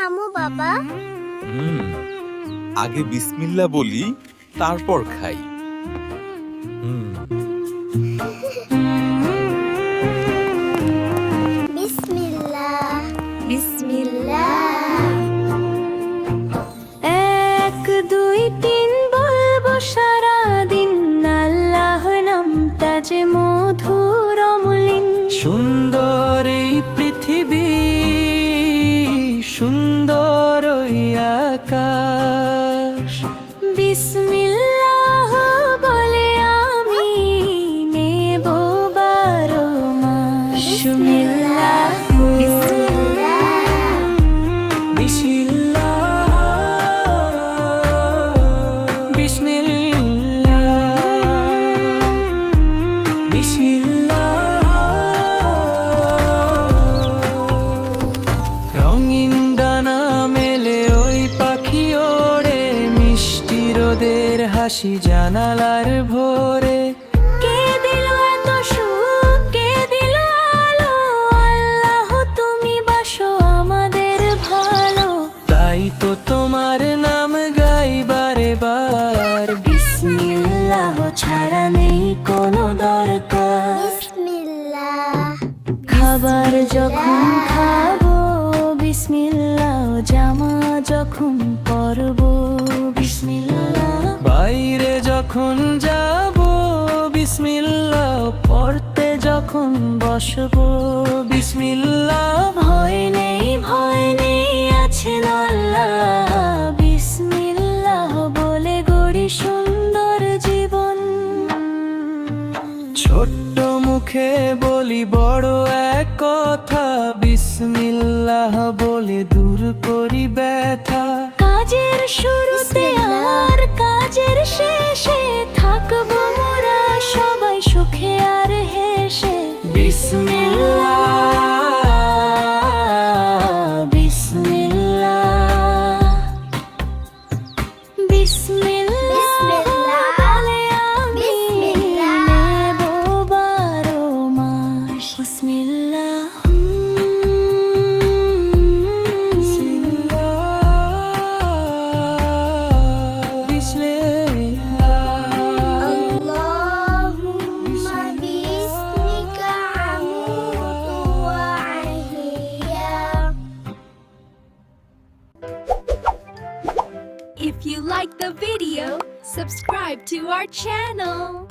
থামো বাবা। আগে বিসমিল্লা বলি তারপর খাই। love. রোদের হাসি জানালার ভোরে। কে দিল এত সুখ? কে দিল আলো? আল্লাহ তুমি বাসো আমাদের ভালো। তাই তো তোমার নাম গাইবারে বার বিসমিল্লাহ ছাড়া নেই কোনো দরকার। খাবার যখন খাব বিসমিল্লাহ জামা যখন পরবো যখন যাব বিসমিল্লাহ পড়তে যখন বসবো। বিসমিল্লাহ ভয় নেই ভয় নেই আছেন আল্লাহ। বিসমিল্লাহ বলে গড়ি সুন্দর জীবন। ছোট্ট মুখে বলি বড় এক কথা বিসমিল্লাহ বলে দূর করি ব্যথা। কাজের শুরুতে আর কাজের শেষে If you like the video, subscribe to our channel.